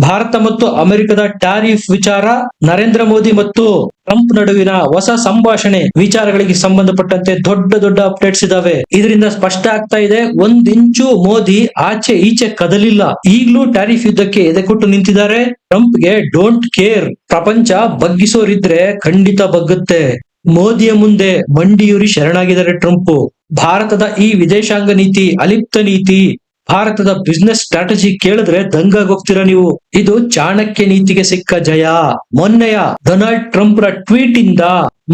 ಭಾರತ ಮತ್ತು ಅಮೆರಿಕದ ಟ್ಯಾರಿಫ್ ವಿಚಾರ, ನರೇಂದ್ರ ಮೋದಿ ಮತ್ತು ಟ್ರಂಪ್ ನಡುವಿನ ಹೊಸ ಸಂಭಾಷಣೆ ವಿಚಾರಗಳಿಗೆ ಸಂಬಂಧಪಟ್ಟಂತೆ ದೊಡ್ಡ ದೊಡ್ಡ ಅಪ್ಡೇಟ್ಸ್ ಇದಾವೆ. ಇದರಿಂದ ಸ್ಪಷ್ಟ ಆಗ್ತಾ ಇದೆ, ಒಂದ್ ಇಂಚು ಮೋದಿ ಆಚೆ ಈಚೆ ಕದಲಿಲ್ಲ. ಈಗಲೂ ಟ್ಯಾರಿಫ್ ಯುದ್ಧಕ್ಕೆ ಎದೆಕೊಟ್ಟು ನಿಂತಿದ್ದಾರೆ. ಟ್ರಂಪ್ಗೆ ಡೋಂಟ್ ಕೇರ್. ಪ್ರಪಂಚ ಬಗ್ಗಿಸೋರಿದ್ರೆ ಖಂಡಿತ ಬಗ್ಗುತ್ತೆ. ಮೋದಿಯ ಮುಂದೆ ಮಂಡಿಯೂರಿ ಶರಣಾಗಿದ್ದಾರೆ ಟ್ರಂಪ್. ಭಾರತದ ಈ ವಿದೇಶಾಂಗ ನೀತಿ, ಅಲಿಪ್ತ ನೀತಿ ಭಾರತದ ಬಿಸ್ನೆಸ್ ಸ್ಟ್ರಾಟಜಿ ಕೇಳಿದ್ರೆ ದಂಗಾಗೋಗ್ತೀರಾ ನೀವು? ಇದು ಚಾಣಕ್ಯ ನೀತಿಗೆ ಸಿಕ್ಕ ಜಯ. ಮೊನ್ನೆಯ ಡೊನಾಲ್ಡ್ ಟ್ರಂಪ್ ರ ಟ್ವೀಟ್ ಇಂದ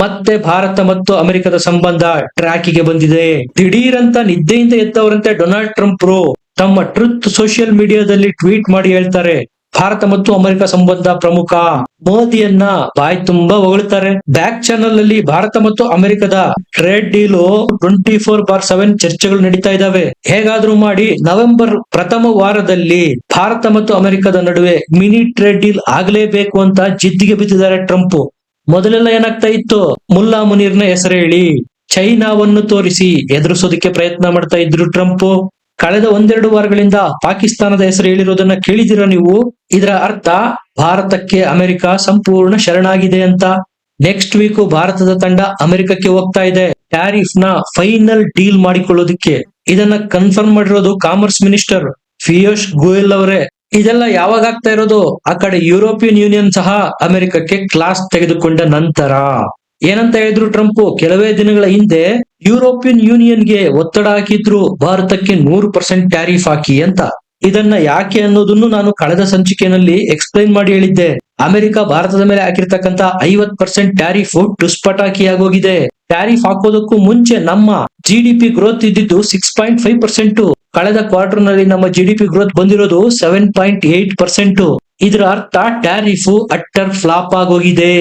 ಮತ್ತೆ ಭಾರತ ಮತ್ತು ಅಮೆರಿಕದ ಸಂಬಂಧ ಟ್ರ್ಯಾಕಿಗೆ ಬಂದಿದೆ. ದಿಢೀರಂತ ನಿದ್ದೆಯಿಂದ ಎದ್ದವರಂತೆ ಡೊನಾಲ್ಡ್ ಟ್ರಂಪ್ ತಮ್ಮ ಟ್ರುತ್ ಸೋಷಿಯಲ್ ಮೀಡಿಯಾದಲ್ಲಿ ಟ್ವೀಟ್ ಮಾಡಿ ಹೇಳ್ತಾರೆ. ಭಾರತ ಮತ್ತು ಅಮೆರಿಕ ಸಂಬಂಧ ಪ್ರಮುಖ ಮೋದಿಯನ್ನ ಬಾಯಿ ತುಂಬಾ ಹೊಗಳ್ತಾರೆ. ಬ್ಯಾಕ್ ಚಾನಲ್ ಅಲ್ಲಿ ಭಾರತ ಮತ್ತು ಅಮೆರಿಕದ trade deal twenty four bar seven ಚರ್ಚೆಗಳು ನಡೀತಾ ಇದಾವೆ. ಹೇಗಾದ್ರೂ ಮಾಡಿ ನವೆಂಬರ್ ಪ್ರಥಮ ವಾರದಲ್ಲಿ ಭಾರತ ಮತ್ತು ಅಮೆರಿಕದ ನಡುವೆ ಮಿನಿ ಟ್ರೇಡ್ ಡೀಲ್ ಆಗಲೇಬೇಕು ಅಂತ ಜಿದ್ದಿಗೆ ಬಿದ್ದಿದ್ದಾರೆ ಟ್ರಂಪ್. ಮೊದಲೆಲ್ಲ ಏನಾಗ್ತಾ ಇತ್ತು? ಮುಲ್ಲಾ ಮುನೀರ್ನ ಹೆಸರು ಹೇಳಿ ಚೈನಾವನ್ನು ತೋರಿಸಿ ಎದುರಿಸೋದಕ್ಕೆ ಪ್ರಯತ್ನ ಮಾಡ್ತಾ ಇದ್ರು ಟ್ರಂಪ್. ಕಳೆದ ಒಂದೆರಡು ವಾರಗಳಿಂದ ಪಾಕಿಸ್ತಾನದ ಹೆಸರು ಹೇಳಿರೋದನ್ನ ಕೇಳಿದಿರ ನೀವು? ಇದರ ಅರ್ಥ ಭಾರತಕ್ಕೆ ಅಮೆರಿಕ ಸಂಪೂರ್ಣ ಶರಣಾಗಿದೆ ಅಂತ. ನೆಕ್ಸ್ಟ್ ವೀಕ್ ಭಾರತದ ತಂಡ ಅಮೆರಿಕಕ್ಕೆ ಹೋಗ್ತಾ ಇದೆ. ಟ್ಯಾರಿಫ್ನ ಫೈನಲ್ ಡೀಲ್ ಮಾಡಿಕೊಳ್ಳೋದಿಕ್ಕೆ. ಇದನ್ನ ಕನ್ಫರ್ಮ್ ಮಾಡಿರೋದು ಕಾಮರ್ಸ್ ಮಿನಿಸ್ಟರ್ ಪಿಯೂಷ್ ಗೋಯಲ್ ಅವರೇ. ಇದೆಲ್ಲ ಯಾವಾಗ ಆಗ್ತಾ ಇರೋದು? ಆ ಕಡೆ ಯುರೋಪಿಯನ್ ಯೂನಿಯನ್ ಸಹ ಅಮೆರಿಕಕ್ಕೆ ಕ್ಲಾಸ್ ತೆಗೆದುಕೊಂಡ ನಂತರ. ಏನಂತ ಹೇಳಿದ್ರು ಟ್ರಂಪ್, ಕೆಲವೇ ದಿನಗಳ ಹಿಂದೆ ಯುರೋಪಿಯನ್ ಯೂನಿಯನ್ಗೆ ಒತ್ತಡ ಹಾಕಿದ್ರು, ಭಾರತಕ್ಕೆ ನೂರು ಪರ್ಸೆಂಟ್ ಟ್ಯಾರಿಫ್ ಹಾಕಿ ಅಂತ. ಇದನ್ನ ಯಾಕೆ ಅನ್ನೋದನ್ನು ನಾನು ಕಳೆದ ಸಂಚಿಕೆಯಲ್ಲಿ ಎಕ್ಸ್ಪ್ಲೈನ್ ಮಾಡಿ ಹೇಳಿದ್ದೆ. ಅಮೆರಿಕ ಭಾರತದ ಮೇಲೆ ಹಾಕಿರ್ತಕ್ಕಂತ ಐವತ್ ಪರ್ಸೆಂಟ್ ಟ್ಯಾರಿಫ್ ಟುಸ್ಪಟಾಕಿ ಆಗೋಗಿದೆ ಟ್ಯಾರಿಫ್ ಹಾಕೋದಕ್ಕೂ ಮುಂಚೆ ನಮ್ಮ ಜಿ ಡಿ ಗ್ರೋತ್ ಇದ್ದಿದ್ದು ಸಿಕ್ಸ್ ಪಾಯಿಂಟ್ ಫೈವ್ ಪರ್ಸೆಂಟ್. ಕಳೆದ ಕ್ವಾರ್ಟರ್ನಲ್ಲಿ ನಮ್ಮ ಜಿ ಡಿ ಗ್ರೋತ್ ಬಂದಿರೋದು ಸೆವೆನ್ ಪಾಯಿಂಟ್ ಏಟ್ ಪರ್ಸೆಂಟ್. ಇದರ ಅರ್ಥ ಟ್ಯಾರಿಫ್ ಅಟ್ಟರ್ ಫ್ಲಾಪ್ ಆಗೋಗಿದೆ.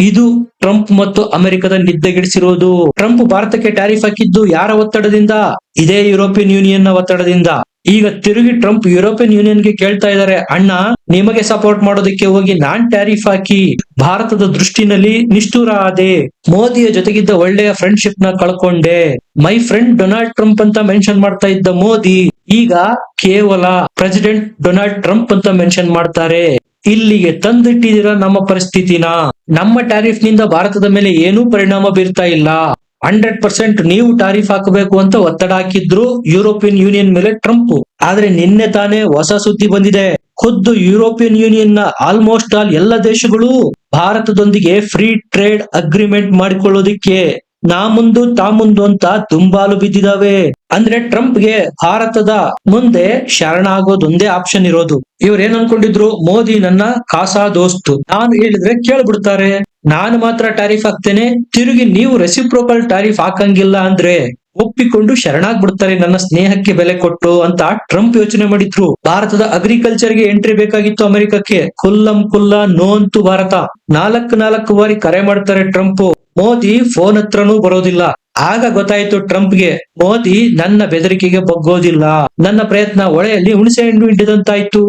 ಇದು ಟ್ರಂಪ್ ಮತ್ತು ಅಮೆರಿಕದ ನಿದ್ದೆಗೆಡಿಸಿರೋದು. ಟ್ರಂಪ್ ಭಾರತಕ್ಕೆ ಟ್ಯಾರಿಫ್ ಹಾಕಿದ್ದು ಯಾರ ಒತ್ತಡದಿಂದ? ಇದೇ ಯುರೋಪಿಯನ್ ಯೂನಿಯನ್ನ ಒತ್ತಡದಿಂದ. ಈಗ ತಿರುಗಿ ಟ್ರಂಪ್ ಯುರೋಪಿಯನ್ ಯೂನಿಯನ್ಗೆ ಕೇಳ್ತಾ ಇದ್ದಾರೆ. ಅಣ್ಣ, ನಿಮಗೆ ಸಪೋರ್ಟ್ ಮಾಡೋದಕ್ಕೆ ಹೋಗಿ ನಾನ್ ಟ್ಯಾರಿಫ್ ಹಾಕಿ ಭಾರತದ ದೃಷ್ಟಿನಲ್ಲಿ ನಿಷ್ಠುರ ಆದೆ. ಮೋದಿಯ ಜೊತೆಗಿದ್ದ ಒಳ್ಳೆಯ ಫ್ರೆಂಡ್ಶಿಪ್ನ ಕಳ್ಕೊಂಡೆ. ಮೈ ಫ್ರೆಂಡ್ ಡೊನಾಲ್ಡ್ ಟ್ರಂಪ್ ಅಂತ ಮೆನ್ಷನ್ ಮಾಡ್ತಾ ಇದ್ದ ಮೋದಿ ಈಗ ಕೇವಲ ಪ್ರೆಸಿಡೆಂಟ್ ಡೊನಾಲ್ಡ್ ಟ್ರಂಪ್ ಅಂತ ಮೆನ್ಷನ್ ಮಾಡ್ತಾರೆ. ಇಲ್ಲಿಗೆ ತಂದಿಟ್ಟಿದ್ದೀರಾ ನಮ್ಮ ಪರಿಸ್ಥಿತಿನ? ನಮ್ಮ ಟ್ಯಾರಿಫ್ನಿಂದ ಭಾರತದ ಮೇಲೆ ಏನೂ ಪರಿಣಾಮ ಬೀರ್ತಾ ಇಲ್ಲ. ಹಂಡ್ರೆಡ್ ಪರ್ಸೆಂಟ್ ನೀವು ಟಾರಿಫ್ ಹಾಕಬೇಕು ಅಂತ ಒತ್ತಡ ಹಾಕಿದ್ರು ಯುರೋಪಿಯನ್ ಯೂನಿಯನ್ ಮೇಲೆ ಟ್ರಂಪ್. ಆದ್ರೆ ನಿನ್ನೆ ತಾನೇ ಹೊಸ ಸುದ್ದಿ ಬಂದಿದೆ. ಖುದ್ದು ಯುರೋಪಿಯನ್ ಯೂನಿಯನ್ನ ಆಲ್ಮೋಸ್ಟ್ ಆಲ್ ಎಲ್ಲ ದೇಶಗಳು ಭಾರತದೊಂದಿಗೆ ಫ್ರೀ ಟ್ರೇಡ್ ಅಗ್ರಿಮೆಂಟ್ ಮಾಡಿಕೊಳ್ಳೋದಿಕ್ಕೆ ನಾ ಮುಂದು, ತಾ ಮುಂದು ಅಂತ ತುಂಬಾಲು ಬಿದ್ದಿದಾವೆ. ಅಂದ್ರೆ ಟ್ರಂಪ್ಗೆ ಭಾರತದ ಮುಂದೆ ಶರಣ ಒಂದೇ ಆಪ್ಷನ್ ಇರೋದು. ಇವ್ರೇನ್ ಅನ್ಕೊಂಡಿದ್ರು? ಮೋದಿ ನನ್ನ ಕಾಸಾ ದೋಸ್ತು. ನಾನು ಹೇಳಿದ್ರೆ ಕೇಳ್ಬಿಡ್ತಾರೆ. ನಾನು ಮಾತ್ರ ಟ್ಯಾರಿಫ್ ಹಾಕ್ತೇನೆ ತಿರುಗಿ ನೀವು ರೆಸಿಪ್ರೋಕಲ್ ಟ್ಯಾರಿಫ್ ಹಾಕಂಗಿಲ್ಲ ಅಂದ್ರೆ ಒಪ್ಪಿಕೊಂಡು ಶರಣಾಗ್ಬಿಡ್ತಾರೆ ನನ್ನ ಸ್ನೇಹಕ್ಕೆ ಬೆಲೆ ಕೊಟ್ಟು ಅಂತ ಟ್ರಂಪ್ ಯೋಚನೆ ಮಾಡಿದ್ರು. ಭಾರತದ ಅಗ್ರಿಕಲ್ಚರ್ಗೆ ಎಂಟ್ರಿ ಬೇಕಾಗಿತ್ತು ಅಮೆರಿಕಕ್ಕೆ. ಕುಲ್ಲಂ ಕುಲ್ಲ, ನೋ ಅಂತು ಭಾರತ. ನಾಲ್ಕು ನಾಲ್ಕು ಬಾರಿ ಕರೆ ಮಾಡ್ತಾರೆ ಟ್ರಂಪ್. ಮೋದಿ ಫೋನ್ ಹತ್ರನೂ ಬರೋದಿಲ್ಲ. ಆಗ ಗೊತ್ತಾಯ್ತು ಟ್ರಂಪ್ಗೆ, ಮೋದಿ ನನ್ನ ಬೆದರಿಕೆಗೆ ಬಗ್ಗೋದಿಲ್ಲ. ನನ್ನ ಪ್ರಯತ್ನ ಒಳೆಯಲ್ಲಿ ಹುಣಸೆ ಹಣ್ಣು ಹಿಡಿದಂತಾಯ್ತು.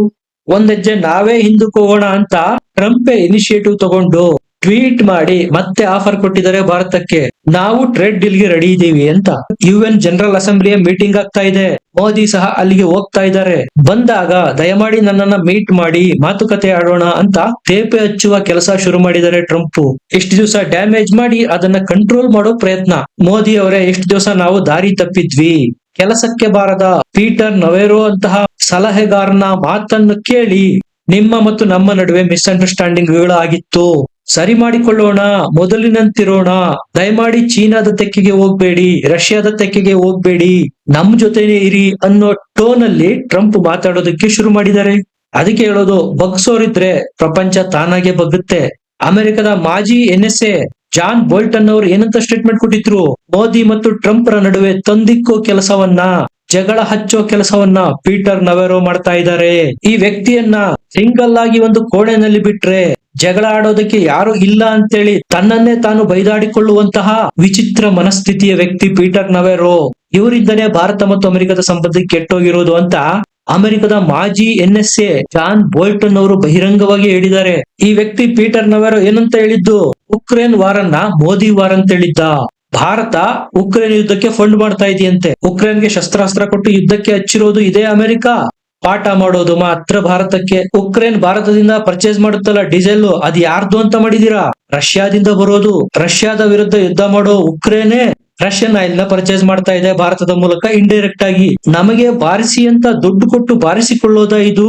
ಒಂದೆಜ್ಜೆ ನಾವೇ ಹಿಂದಕ್ಕೆ ಹೋಗೋಣ ಅಂತ ಟ್ರಂಪ್ ಇನಿಷಿಯೇಟಿವ್ ತಗೊಂಡು ಟ್ವೀಟ್ ಮಾಡಿ ಮತ್ತೆ ಆಫರ್ ಕೊಟ್ಟಿದ್ದಾರೆ ಭಾರತಕ್ಕೆ. ನಾವು ಟ್ರೇಡ್ ಡೀಲ್ಗೆ ರೆಡಿ ಇದ್ದೀವಿ ಅಂತ ಯು ಎನ್ ಜನರಲ್ ಅಸೆಂಬ್ಲಿಯ ಮೀಟಿಂಗ್ ಆಗ್ತಾ ಇದೆ. ಮೋದಿ ಸಹ ಅಲ್ಲಿಗೆ ಹೋಗ್ತಾ ಇದ್ದಾರೆ. ಬಂದಾಗ ದಯಮಾಡಿ ನನ್ನನ್ನ ಮೀಟ್ ಮಾಡಿ, ಮಾತುಕತೆ ಆಡೋಣ ಅಂತ ತೇಪೆ ಹಚ್ಚುವ ಕೆಲಸ ಶುರು ಮಾಡಿದ್ದಾರೆ ಟ್ರಂಪ್. ಇಷ್ಟು ದಿವಸ ಡ್ಯಾಮೇಜ್ ಮಾಡಿ ಅದನ್ನ ಕಂಟ್ರೋಲ್ ಮಾಡೋ ಪ್ರಯತ್ನ. ಮೋದಿ ಅವರೇ, ಎಷ್ಟು ದಿವಸ ನಾವು ದಾರಿ ತಪ್ಪಿದ್ವಿ. ಕೆಲಸಕ್ಕೆ ಬಾರದ ಪೀಟರ್ ನವೇರೋ ಅಂತಹ ಸಲಹೆಗಾರನ ಮಾತನ್ನು ಕೇಳಿ ನಿಮ್ಮ ಮತ್ತು ನಮ್ಮ ನಡುವೆ ಮಿಸ್ಅಂಡರ್ಸ್ಟ್ಯಾಂಡಿಂಗ್ಗಳು ಆಗಿತ್ತು. ಸರಿ ಮಾಡಿಕೊಳ್ಳೋಣ, ಮೊದಲಿನಂತಿರೋಣ. ದಯಮಾಡಿ ಚೀನಾದ ತೆಕ್ಕೆಗೆ ಹೋಗ್ಬೇಡಿ, ರಷ್ಯಾದ ತೆಕ್ಕೆಗೆ ಹೋಗ್ಬೇಡಿ. ನಮ್ ಜೊತೆನೆ ಇರಿ ಅನ್ನೋ ಟೋನ್ ಅಲ್ಲಿ ಟ್ರಂಪ್ ಮಾತಾಡೋದಕ್ಕೆ ಶುರು ಮಾಡಿದ್ದಾರೆ. ಅದಕ್ಕೆ ಹೇಳೋದು, ಬಗ್ಸೋರಿದ್ರೆ ಪ್ರಪಂಚ ತಾನಾಗೆ ಬಗ್ಗುತ್ತೆ. ಅಮೆರಿಕದ ಮಾಜಿ N S A John Bolton ಅವರು ಏನಂತ ಸ್ಟೇಟ್ಮೆಂಟ್ ಕೊಟ್ಟಿದ್ರು? ಮೋದಿ ಮತ್ತು ಟ್ರಂಪ್ ರ ನಡುವೆ ತಂದಿಕ್ಕೋ ಕೆಲಸವನ್ನ, ಜಗಳ ಹಚ್ಚೋ ಕೆಲಸವನ್ನ ಪೀಟರ್ ನವೆರೋ ಮಾಡ್ತಾ ಇದ್ದಾರೆ. ಈ ವ್ಯಕ್ತಿಯನ್ನ ಸಿಂಗಲ್ ಆಗಿ ಒಂದು ಕೋಣೆನಲ್ಲಿ ಬಿಟ್ರೆ ಜಗಳ ಆಡೋದಕ್ಕೆ ಯಾರು ಇಲ್ಲ ಅಂತೇಳಿ ತನ್ನನ್ನೇ ತಾನು ಬೈದಾಡಿಕೊಳ್ಳುವಂತಹ ವಿಚಿತ್ರ ಮನಸ್ಥಿತಿಯ ವ್ಯಕ್ತಿ ಪೀಟರ್ ನವೆರೋ. ಇವರಿಂದನೇ ಭಾರತ ಮತ್ತು ಅಮೆರಿಕದ ಸಂಬಂಧ ಕೆಟ್ಟೋಗಿರೋದು ಅಂತ ಅಮೆರಿಕದ ಮಾಜಿ N S A John Bolton ಅವರು ಬಹಿರಂಗವಾಗಿ ಹೇಳಿದ್ದಾರೆ. ಈ ವ್ಯಕ್ತಿ ಪೀಟರ್ ನವೆರೋ ಏನಂತ ಹೇಳಿದ್ದು? ಉಕ್ರೇನ್ ವಾರನ್ನ ಮೋದಿ ವಾರ್ ಅಂತ ಹೇಳಿದ್ದ. ಭಾರತ ಉಕ್ರೇನ್ ಯುದ್ಧಕ್ಕೆ ಫಂಡ್ ಮಾಡ್ತಾ ಇದೆಯಂತೆ. ಉಕ್ರೇನ್ಗೆ ಶಸ್ತ್ರಾಸ್ತ್ರ ಕೊಟ್ಟು ಯುದ್ಧಕ್ಕೆ ಹಚ್ಚಿರೋದು ಇದೇ ಅಮೆರಿಕ? ಪಾಠ ಮಾಡೋದು ಮಾತ್ರ ಭಾರತಕ್ಕೆ. ಉಕ್ರೇನ್ ಭಾರತದಿಂದ ಪರ್ಚೇಸ್ ಮಾಡುತ್ತಲ್ಲ ಡೀಸೆಲ್ ಅದು ಯಾರ್ದು ಅಂತ ಮಾಡಿದೀರಾ? ರಷ್ಯಾದಿಂದ ಬರೋದು. ರಷ್ಯಾದ ವಿರುದ್ಧ ಯುದ್ಧ ಮಾಡೋ ಉಕ್ರೇನೆ ರಷ್ಯನ್ ಆಯಿಲ್ನ ಪರ್ಚೇಸ್ ಮಾಡ್ತಾ ಇದೆ ಭಾರತದ ಮೂಲಕ ಇಂಡೈರೆಕ್ಟ್ ಆಗಿ. ನಮಗೆ ಬಾರಿಸಿ ಅಂತ ದುಡ್ಡು ಕೊಟ್ಟು ಬಾರಿಸಿಕೊಳ್ಳೋದ ಇದು?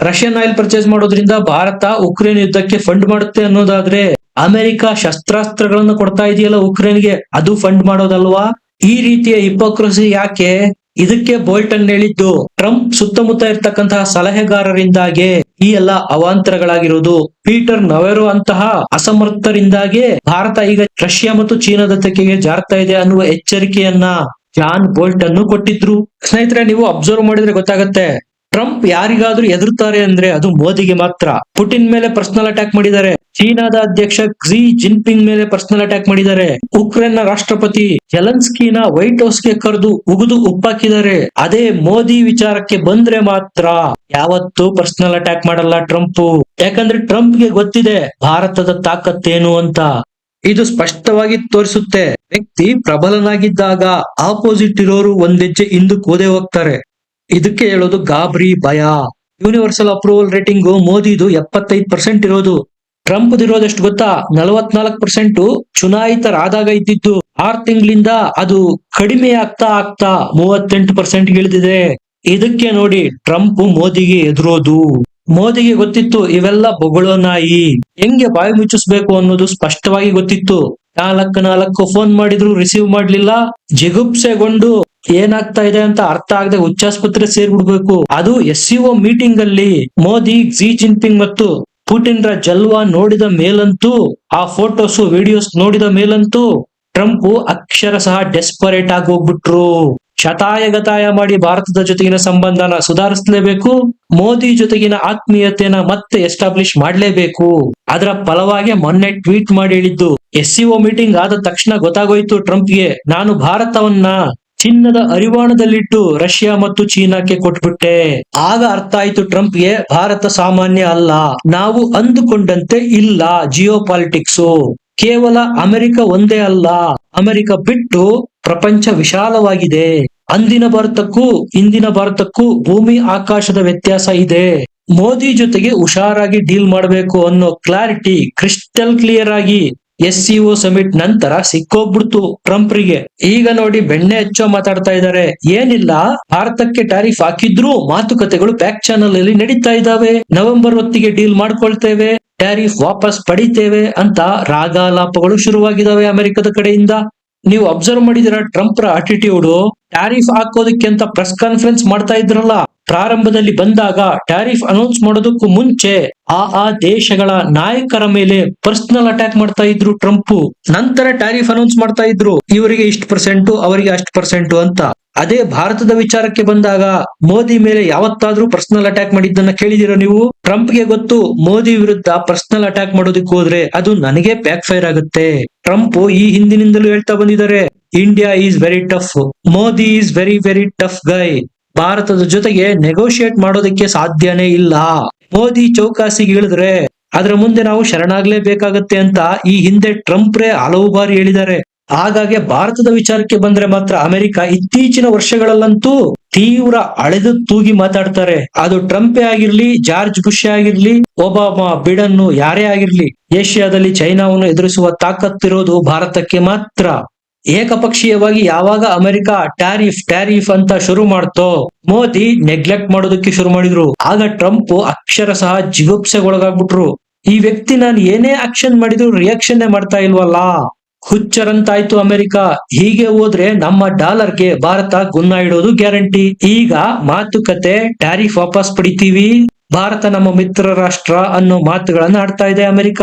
ರಷ್ಯನ್ ಆಯಿಲ್ ಪರ್ಚೇಸ್ ಮಾಡೋದ್ರಿಂದ ಭಾರತ ಉಕ್ರೇನ್ ಯುದ್ಧಕ್ಕೆ ಫಂಡ್ ಮಾಡುತ್ತೆ ಅನ್ನೋದಾದ್ರೆ ಅಮೆರಿಕ ಶಸ್ತ್ರಾಸ್ತ್ರಗಳನ್ನು ಕೊಡ್ತಾ ಇದೆಯಲ್ಲ ಉಕ್ರೇನ್ಗೆ. ಅದು ಫಂಡ್ ಮಾಡೋದಲ್ವಾ? ಈ ರೀತಿಯ ಹಿಪೋಕ್ರಸಿ ಯಾಕೆ? ಇದಕ್ಕೆ ಬೋಲ್ಟನ್ ಹೇಳಿದ್ದು, ಟ್ರಂಪ್ ಸುತ್ತಮುತ್ತ ಇರ್ತಕ್ಕಂತಹ ಸಲಹೆಗಾರರಿಂದಾಗೆ ಈ ಎಲ್ಲ ಅವಾಂತರಗಳಾಗಿರೋದು ಪೀಟರ್ ನವೆರೋ ಅಂತಹ ಅಸಮರ್ಥರಿಂದಾಗೆ ಭಾರತ ಈಗ ರಷ್ಯಾ ಮತ್ತು ಚೀನಾದ ತೆಕ್ಕೆಗೆ ಜಾರ್ತಾ ಇದೆ ಅನ್ನುವ ಎಚ್ಚರಿಕೆಯನ್ನ ಜಾನ್ ಬೋಲ್ಟ್ ಅನ್ನು ಕೊಟ್ಟಿದ್ರು. ಸ್ನೇಹಿತರೆ, ನೀವು ಅಬ್ಸರ್ವ್ ಮಾಡಿದ್ರೆ ಗೊತ್ತಾಗತ್ತೆ, ಟ್ರಂಪ್ ಯಾರಿಗಾದ್ರೂ ಎದುರುತ್ತಾರೆ ಅಂದ್ರೆ ಅದು ಮೋದಿಗೆ ಮಾತ್ರ. ಪುಟಿನ್ ಮೇಲೆ ಪರ್ಸನಲ್ ಅಟ್ಯಾಕ್ ಮಾಡಿದ್ದಾರೆ. ಚೀನಾದ ಅಧ್ಯಕ್ಷ ಕ್ಸಿ ಜಿನ್ಪಿಂಗ್ ಮೇಲೆ ಪರ್ಸನಲ್ ಅಟ್ಯಾಕ್ ಮಾಡಿದ್ದಾರೆ. ಉಕ್ರೇನ್ನ ರಾಷ್ಟ್ರಪತಿ ಜೆಲನ್ಸ್ಕಿನ ವೈಟ್ ಹೌಸ್ಗೆ ಕರೆದು ಉಗಿದು ಉಪ್ಪಾಕಿದ್ದಾರೆ. ಅದೇ ಮೋದಿ ವಿಚಾರಕ್ಕೆ ಬಂದ್ರೆ ಮಾತ್ರ ಯಾವತ್ತೂ ಪರ್ಸನಲ್ ಅಟ್ಯಾಕ್ ಮಾಡಲ್ಲ ಟ್ರಂಪ್. ಯಾಕಂದ್ರೆ ಟ್ರಂಪ್ಗೆ ಗೊತ್ತಿದೆ ಭಾರತದ ತಾಕತ್ತೇನು ಅಂತ. ಇದು ಸ್ಪಷ್ಟವಾಗಿ ತೋರಿಸುತ್ತೆ. ವ್ಯಕ್ತಿ ಪ್ರಬಲನಾಗಿದ್ದಾಗ ಆಪೋಸಿಟ್ ಇರೋರು ಒಂದೆಜ್ಜೆ ಹಿಂದಕ್ಕೆ ಓದೇ ಹೋಗ್ತಾರೆ. ಇದಕ್ಕೆ ಹೇಳೋದು ಗಾಬರಿ ಭಯ. ಯೂನಿವರ್ಸಲ್ ಅಪ್ರೂವಲ್ ರೇಟಿಂಗ್ ಮೋದಿದು ಎಪ್ಪತ್ತೈದು ಪರ್ಸೆಂಟ್ ಇರೋದು. ಟ್ರಂಪ್ ಇರೋದೆಷ್ಟು ಗೊತ್ತಾ? ನಲವತ್ನಾಲ್ಕು ಪರ್ಸೆಂಟ್ ಚುನಾಯಿತರಾದಾಗ ಇದ್ದಿದ್ದು ಆರ್ ತಿಂಗಳಿಂದ ಅದು ಕಡಿಮೆ ಆಗ್ತಾ ಆಗ್ತಾ ಮೂವತ್ತೆಂಟು ಪರ್ಸೆಂಟ್ ಇಳಿದಿದೆ. ಇದಕ್ಕೆ ನೋಡಿ ಟ್ರಂಪ್ ಮೋದಿಗೆ ಎದುರೋದು. ಮೋದಿಗೆ ಗೊತ್ತಿತ್ತು, ಇವೆಲ್ಲ ಬೊಗಳೋ ನಾಯಿ. ಹೆಂಗೆ ಬಾಯಿ ಮುಚ್ಚಿಸ್ಬೇಕು ಅನ್ನೋದು ಸ್ಪಷ್ಟವಾಗಿ ಗೊತ್ತಿತ್ತು. ನಾಲ್ಕು ನಾಲ್ಕು ಫೋನ್ ಮಾಡಿದ್ರು, ರಿಸೀವ್ ಮಾಡ್ಲಿಲ್ಲ. ಜಿಗುಪ್ಸೆಗೊಂಡು ಏನಾಗ್ತಾ ಇದೆ ಅಂತ ಅರ್ಥ ಆಗದೆ ಉಚ್ಚಾಸ್ಪತ್ರೆ ಸೇರ್ಬಿಡ್ಬೇಕು. ಅದು ಎಸ್ ಸಿ ಮೀಟಿಂಗ್ ಅಲ್ಲಿ ಮೋದಿ ಜಿ ಜಿನ್ಪಿಂಗ್ ಮತ್ತು ಪುಟಿನ್ ರ ಜಲ್ವಾ ನೋಡಿದ ಮೇಲಂತೂ, ಆ ಫೋಟೋಸ್, ವಿಡಿಯೋಸ್ ನೋಡಿದ ಮೇಲಂತೂ, ಟ್ರಂಪ್ ಅಕ್ಷರ ಸಹ ಡೆಸ್ಪರೇಟ್ ಆಗಿ ಹೋಗ್ಬಿಟ್ರು. ಶತಾಯ ಗತಾಯ ಮಾಡಿ ಭಾರತದ ಜೊತೆಗಿನ ಸಂಬಂಧನ ಸುಧಾರಿಸಲೇಬೇಕು, ಮೋದಿ ಜೊತೆಗಿನ ಆತ್ಮೀಯತೆನ ಮತ್ತೆ ಎಸ್ಟಾಬ್ಲಿಷ್ ಮಾಡಲೇಬೇಕು. ಅದರ ಫಲವಾಗಿ ಮೊನ್ನೆ ಟ್ವೀಟ್ ಮಾಡಿ ಹೇಳಿದ್ದು ಎಸ್ ಮೀಟಿಂಗ್ ಆದ ತಕ್ಷಣ ಗೊತ್ತಾಗೋಯ್ತು ಟ್ರಂಪ್ಗೆ, ನಾನು ಭಾರತವನ್ನ ಚಿನ್ನದ ಅರಿವಾಣದಲ್ಲಿಟ್ಟು ರಷ್ಯಾ ಮತ್ತು ಚೀನಾಕ್ಕೆ ಕೊಟ್ಬಿಟ್ಟೆ. ಆಗ ಅರ್ಥ ಆಯ್ತು ಟ್ರಂಪ್ಗೆ ಭಾರತ ಸಾಮಾನ್ಯ ಅಲ್ಲ. ನಾವು ಅಂದುಕೊಂಡಂತೆ ಇಲ್ಲ ಜಿಯೋ ಪಾಲಿಟಿಕ್ಸ್ ಕೇವಲ ಅಮೆರಿಕ ಒಂದೇ ಅಲ್ಲ. ಅಮೆರಿಕ ಬಿಟ್ಟು ಪ್ರಪಂಚ ವಿಶಾಲವಾಗಿದೆ. ಅಂದಿನ ಭಾರತಕ್ಕೂ ಇಂದಿನ ಭಾರತಕ್ಕೂ ಭೂಮಿ ಆಕಾಶದ ವ್ಯತ್ಯಾಸ ಇದೆ. ಮೋದಿ ಜೊತೆಗೆ ಹುಷಾರಾಗಿ ಡೀಲ್ ಮಾಡಬೇಕು ಅನ್ನೋ ಕ್ಲಾರಿಟಿ ಕ್ರಿಸ್ಟಲ್ ಕ್ಲಿಯರ್ ಆಗಿ ಎಸ್ ಸಿಒ ಸಮಿಟ್ ನಂತರ ಸಿಕ್ಕೋಗ್ಬಿಡ್ತು ಟ್ರಂಪ್ರಿಗೆ. ಈಗ ನೋಡಿ ಬೆಣ್ಣೆ ಹಚ್ಚೋ ಮಾತಾಡ್ತಾ ಇದ್ದಾರೆ. ಏನಿಲ್ಲ, ಭಾರತಕ್ಕೆ ಟಾರಿಫ್ ಹಾಕಿದ್ರು ಮಾತುಕತೆಗಳು ಬ್ಯಾಕ್ ಚಾನಲ್ ಅಲ್ಲಿ ನಡೀತಾ ಇದಾವೆ ನವೆಂಬರ್ ಹೊತ್ತಿಗೆ ಡೀಲ್ ಮಾಡ್ಕೊಳ್ತೇವೆ, ಟ್ಯಾರಿಫ್ ವಾಪಸ್ ಪಡಿತೇವೆ ಅಂತ ರಾಗಾಲಾಪಗಳು ಶುರುವಾಗಿದ್ದಾವೆ ಅಮೆರಿಕದ ಕಡೆಯಿಂದ. ನೀವು ಅಬ್ಸರ್ವ್ ಮಾಡಿದಿರ ಟ್ರಂಪ್ ರ ಅಟಿಟ್ಯೂಡ್ ಟ್ಯಾರಿಫ್ ಹಾಕೋದಕ್ಕೆ ಅಂತ ಪ್ರೆಸ್ ಕಾನ್ಫರೆನ್ಸ್ ಮಾಡ್ತಾ ಇದ್ರಲ್ಲ. ಪ್ರಾರಂಭದಲ್ಲಿ ಬಂದಾಗ ಟ್ಯಾರಿಫ್ ಅನೌನ್ಸ್ ಮಾಡೋದಕ್ಕೂ ಮುಂಚೆ ಆ ಆ ದೇಶಗಳ ನಾಯಕರ ಮೇಲೆ ಪರ್ಸನಲ್ ಅಟ್ಯಾಕ್ ಮಾಡ್ತಾ ಇದ್ರು ಟ್ರಂಪ್ ನಂತರ ಟ್ಯಾರಿಫ್ ಅನೌನ್ಸ್ ಮಾಡ್ತಾ ಇದ್ರು, ಇವರಿಗೆ ಇಷ್ಟು ಪರ್ಸೆಂಟ್ ಅವರಿಗೆ ಅಷ್ಟು ಪರ್ಸೆಂಟ್ ಅಂತ. ಅದೇ ಭಾರತದ ವಿಚಾರಕ್ಕೆ ಬಂದಾಗ ಮೋದಿ ಮೇಲೆ ಯಾವತ್ತಾದ್ರೂ ಪರ್ಸನಲ್ ಅಟ್ಯಾಕ್ ಮಾಡಿದ್ದನ್ನ ಕೇಳಿದಿರೋ ನೀವು? ಟ್ರಂಪ್ಗೆ ಗೊತ್ತು, ಮೋದಿ ವಿರುದ್ಧ ಪರ್ಸನಲ್ ಅಟ್ಯಾಕ್ ಮಾಡೋದಕ್ಕೆ ಹೋದ್ರೆ ಅದು ನನಗೆ ಬ್ಯಾಕ್ ಫೈರ್ ಆಗುತ್ತೆ. ಟ್ರಂಪ್ ಈ ಹಿಂದಿನಿಂದಲೂ ಹೇಳ್ತಾ ಬಂದಿದ್ದಾರೆ India is very tough Modi is very very tough guy ಭಾರತದ ಜೊತೆಗೆ ನೆಗೋಷಿಯೇಟ್ ಮಾಡೋದಕ್ಕೆ ಸಾಧ್ಯನೇ ಇಲ್ಲ. ಮೋದಿ ಚೌಕಾಸಿಗೆ ಇಳಿದ್ರೆ ಅದರ ಮುಂದೆ ನಾವು ಶರಣಾಗ್ಲೇಬೇಕಾಗತ್ತೆ ಅಂತ ಈ ಹಿಂದೆ ಟ್ರಂಪ್ರೇ ಹಲವು ಬಾರಿ ಹೇಳಿದ್ದಾರೆ. ಹಾಗಾಗಿ ಭಾರತದ ವಿಚಾರಕ್ಕೆ ಬಂದ್ರೆ ಮಾತ್ರ ಅಮೆರಿಕ ಇತ್ತೀಚಿನ ವರ್ಷಗಳಲ್ಲಂತೂ ತೀವ್ರ ಅಳೆದು ತೂಗಿ ಮಾತಾಡ್ತಾರೆ. ಅದು ಟ್ರಂಪೇ ಆಗಿರ್ಲಿ, ಜಾರ್ಜ್ ಬುಷ್ ಆಗಿರ್ಲಿ, ಒಬಾಮಾ, ಬಿಡನ್ನು ಯಾರೇ ಆಗಿರ್ಲಿ, ಏಷ್ಯಾದಲ್ಲಿ ಚೈನಾವನ್ನು ಎದುರಿಸುವ ತಾಕತ್ತಿರೋದು ಭಾರತಕ್ಕೆ ಮಾತ್ರ. ಏಕಪಕ್ಷೀಯವಾಗಿ ಯಾವಾಗ ಅಮೆರಿಕ ಟ್ಯಾರಿಫ್ ಟ್ಯಾರಿಫ್ ಅಂತ ಶುರು ಮಾಡ್ತೋ, ಮೋದಿ ನೆಗ್ಲೆಕ್ಟ್ ಮಾಡೋದಕ್ಕೆ ಶುರು ಮಾಡಿದ್ರು. ಆಗ ಟ್ರಂಪ್ ಅಕ್ಷರ ಸಹ ಜಿಗುಪ್ಸೆಗೊಳಗಾಗ್ಬಿಟ್ರು. ಈ ವ್ಯಕ್ತಿ ನಾನು ಏನೇ ಆಕ್ಷನ್ ಮಾಡಿದ್ರು ರಿಯಾಕ್ಷನ್ ಮಾಡ್ತಾ ಇಲ್ವಲ್ಲ. ಹುಚ್ಚರಂತಾಯ್ತು ಅಮೆರಿಕ. ಹೀಗೆ ಹೋದ್ರೆ ನಮ್ಮ ಡಾಲರ್ಗೆ ಭಾರತ ಗುನ್ನ ಇಡೋದು ಗ್ಯಾರಂಟಿ. ಈಗ ಮಾತುಕತೆ, ಟ್ಯಾರಿಫ್ ವಾಪಸ್ ಪಡಿತೀವಿ. ಭಾರತ ನಮ್ಮ ಮಿತ್ರ ರಾಷ್ಟ್ರ ಅನ್ನೋ ಮಾತುಗಳನ್ನ ಆಡ್ತಾ ಇದೆ ಅಮೆರಿಕ.